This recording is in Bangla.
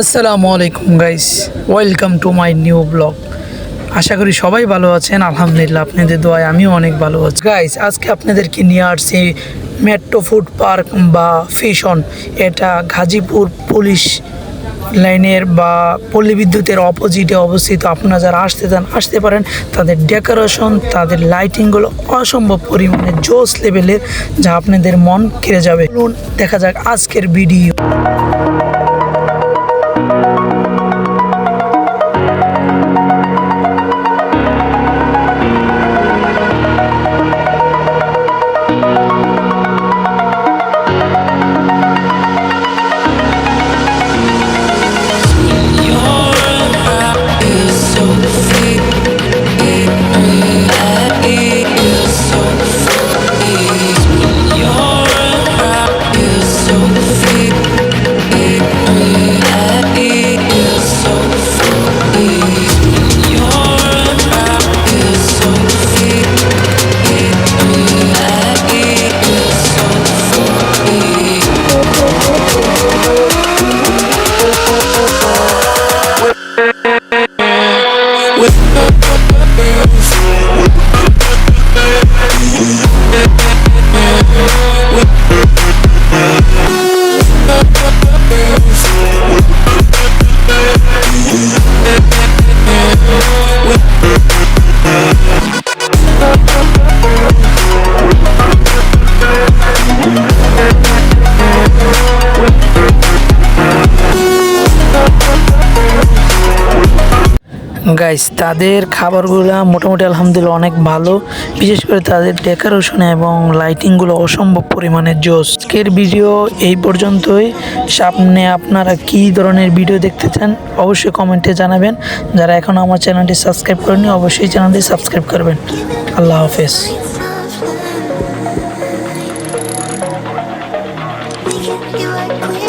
আসসালামু আলাইকুম guys welcome to my new blog আশা করি সবাই ভালো আছেন। আলহামদুলিল্লাহ, আপনাদের দোয়ায় আমিও অনেক ভালো আছি। গাইস আজকে আপনাদেরকে নিয়ে আসছি মেট্রো ফুড পার্ক বা ফিশন এটা গাজীপুর পুলিশ লাইনের বা পল্লী বিদ্যুতের অপোজিটে অবস্থিত। আপনারা যারা আসতে চান, আসতে পারেন। তাদের ডেকোরেশন, তাদের লাইটিংগুলো অসম্ভব পরিমাণে জোস লেভেলের, যা আপনাদের মন কেড়ে যাবে। দেখা যাক আজকের ভিডিও। with গাইস তাদের খাবারগুলো মোটামুটি আলহামদুলিল্লাহ অনেক ভালো। বিশেষ করে তাদের ডেকোরেশন এবং লাইটিংগুলো অসম্ভব পরিমাণে জোস। আজকের ভিডিও এই পর্যন্তই। সামনে আপনারা কি ধরনের ভিডিও দেখতে চান, অবশ্যই কমেন্টে জানাবেন। যারা এখন আমার চ্যানেলটি সাবস্ক্রাইব করেনি অবশ্যই চ্যানেলটি সাবস্ক্রাইব করবেন। আল্লাহ হাফেজ। Like